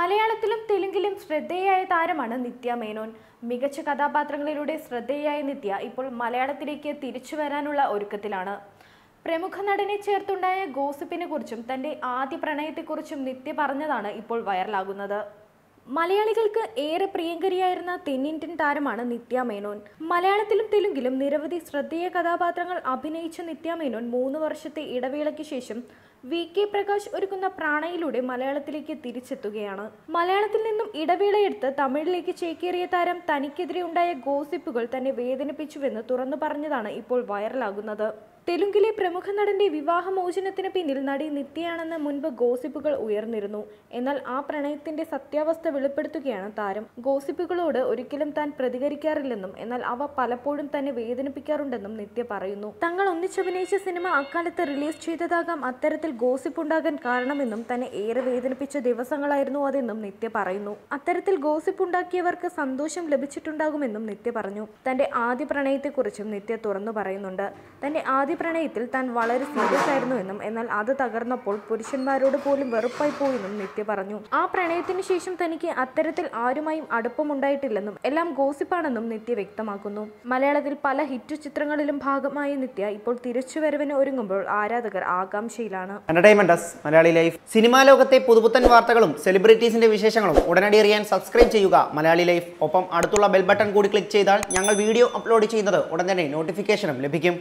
മലയാളത്തിലും തെലുങ്കിലും ശ്രദ്ധേയായ താരമാണ് നിത്യ മേനോൻ. മികച്ച കഥാപാത്രങ്ങളിലൂടെ ശ്രദ്ധേയായ നിത്യ ഇപ്പോൾ മലയാളത്തിലേക്ക് തിരിച്ചു വരാനുള്ള ഒരുക്കത്തിലാണ്. പ്രമുഖ നടനെ ചേർത്തുണ്ടായ ഗോസിപ്പിനെ കുറിച്ചും തന്റെ ആദ്യ പ്രണയത്തെക്കുറിച്ചും നിത്യ പറഞ്ഞതാണ് ഇപ്പോൾ വൈറലാകുന്നത്. മലയാളികൾക്ക് ഏറെ പ്രിയങ്കരിയായിരുന്ന തെന്നിന്ത്യൻ താരമാണ് നിത്യ മേനോൻ. മലയാളത്തിലും തെലുങ്കിലും നിരവധി ശ്രദ്ധേയ കഥാപാത്രങ്ങൾ അഭിനയിച്ച നിത്യ മേനോൻ മൂന്ന് വർഷത്തെ ഇടവേളയ്ക്ക് ശേഷം വി കെ പ്രകാശ് ഒരുക്കുന്ന പ്രാണയിലൂടെ മലയാളത്തിലേക്ക് തിരിച്ചെത്തുകയാണ്. മലയാളത്തിൽ നിന്നും ഇടവേളയെടുത്ത് തമിഴിലേക്ക് ചേക്കേറിയ താരം തനിക്കെതിരെ ഉണ്ടായ ഗോസിപ്പുകൾ തന്നെ വേദനിപ്പിച്ചുവെന്ന് തുറന്നു പറഞ്ഞതാണ് ഇപ്പോൾ വൈറലാകുന്നത്. തെലുങ്കിലെ പ്രമുഖ നടന്റെ വിവാഹമോചനത്തിന് പിന്നിൽ നടി നിത്യയാണെന്ന് മുൻപ് ഗോസിപ്പുകൾ ഉയർന്നിരുന്നു. എന്നാൽ ആ പ്രണയത്തിന്റെ സത്യാവസ്ഥ വെളിപ്പെടുത്തുകയാണ് താരം. ഗോസിപ്പുകളോട് ഒരിക്കലും താൻ പ്രതികരിക്കാറില്ലെന്നും എന്നാൽ അവ പലപ്പോഴും തന്നെ വേദനിപ്പിക്കാറുണ്ടെന്നും നിത്യ പറയുന്നു. തങ്ങൾ ഒന്നിച്ചഭിനയിച്ച സിനിമ അക്കാലത്ത് റിലീസ് ചെയ്തതാകാം അത്തരത്തിൽ ഗോസിപ്പ് ഉണ്ടാകാൻ കാരണമെന്നും തന്നെ ഏറെ വേദനിപ്പിച്ച ദിവസങ്ങളായിരുന്നു അതെന്നും നിത്യ പറയുന്നു. അത്തരത്തിൽ ഗോസിപ്പ് ഉണ്ടാക്കിയവർക്ക് സന്തോഷം ലഭിച്ചിട്ടുണ്ടാകുമെന്നും നിത്യ പറഞ്ഞു. തന്റെ ആദ്യ പ്രണയത്തെക്കുറിച്ചും നിത്യ തുറന്നു പറയുന്നുണ്ട്. തന്റെ ആദ്യ പ്രണയത്തിൽ താൻ വളരെ സീരിയസ് ആയിരുന്നു എന്നും എന്നാൽ അത് തകർന്നപ്പോൾ പുരുഷന്മാരോട് പോലും വെറുപ്പായി പോയെന്നും നിത്യ പറഞ്ഞു. ആ പ്രണയത്തിന് ശേഷം തനിക്ക് അത്തരത്തിൽ ആരുമായും അടുപ്പമുണ്ടായിട്ടില്ലെന്നും എല്ലാം ഗോസിപ്പാണെന്നും നിത്യ വ്യക്തമാക്കുന്നു. മലയാളത്തിൽ പല ഹിറ്റ് ചിത്രങ്ങളിലും ഭാഗമായ നിത്യ ഇപ്പോൾ തിരിച്ചുവരവിന് ഒരുങ്ങുമ്പോൾ ആരാധകർ ആകാംക്ഷയിലാണ്. Entertainment Malayali life. സിനിമാ ലോകത്തെ പുതുപുത്തൻ വാർത്തകളും സെലിബ്രിറ്റീസിന്റെ വിശേഷങ്ങളും ഉടനടി അറിയാൻ സബ്സ്ക്രൈബ് ചെയ്യുക. മലയാളി ലൈഫ്. ഒപ്പം അടുത്തുള്ള ബെൽ ബട്ടൺ കൂടി ക്ലിക്ക് ചെയ്താൽ ഞങ്ങൾ വീഡിയോ അപ്ലോഡ് ചെയ്യുന്നത് ഉടൻ തന്നെ നോട്ടിഫിക്കേഷനും ലഭിക്കും.